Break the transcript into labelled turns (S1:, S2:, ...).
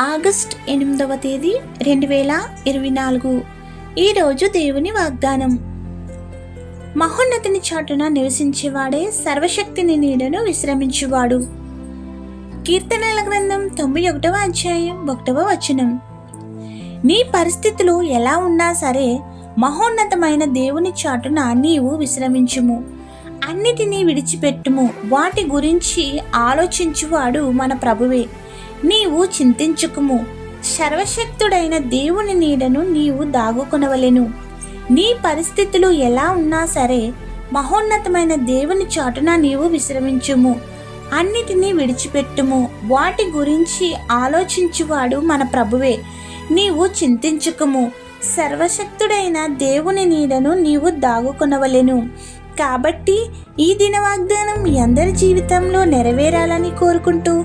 S1: August ఎనిమిదవ తేదీ రెండు వేల ఇరవై నాలుగు. ఈరోజు దేవుని వాగ్దానం. మహోన్నతిని చాటున నివసించేవాడే సర్వశక్తిని నీడను విశ్రమించువాడు. కీర్తనల గ్రంథం తొంభై ఒకటవ అధ్యాయం ఒకటవ వచనం. నీ పరిస్థితులు ఎలా ఉన్నా సరే మహోన్నతమైన దేవుని చాటున నీవు విశ్రమించుము. అన్నిటినీ విడిచిపెట్టుము. వాటి గురించి ఆలోచించువాడు మన ప్రభువే. నీవు చింతించుకుము. సర్వశక్తుడైన దేవుని నీడను నీవు దాగుకొనవలెను. నీ పరిస్థితులు ఎలా ఉన్నా సరే మహోన్నతమైన దేవుని చాటున నీవు విశ్రమించుము. అన్నిటినీ విడిచిపెట్టుము. వాటి గురించి ఆలోచించువాడు మన ప్రభువే. నీవు చింతించుకుము. సర్వశక్తుడైన దేవుని నీడను నీవు దాగుకొనవలెను. కాబట్టి ఈ దిన వాగ్దానం మీ అందరి జీవితంలో నెరవేరాలని కోరుకుంటూ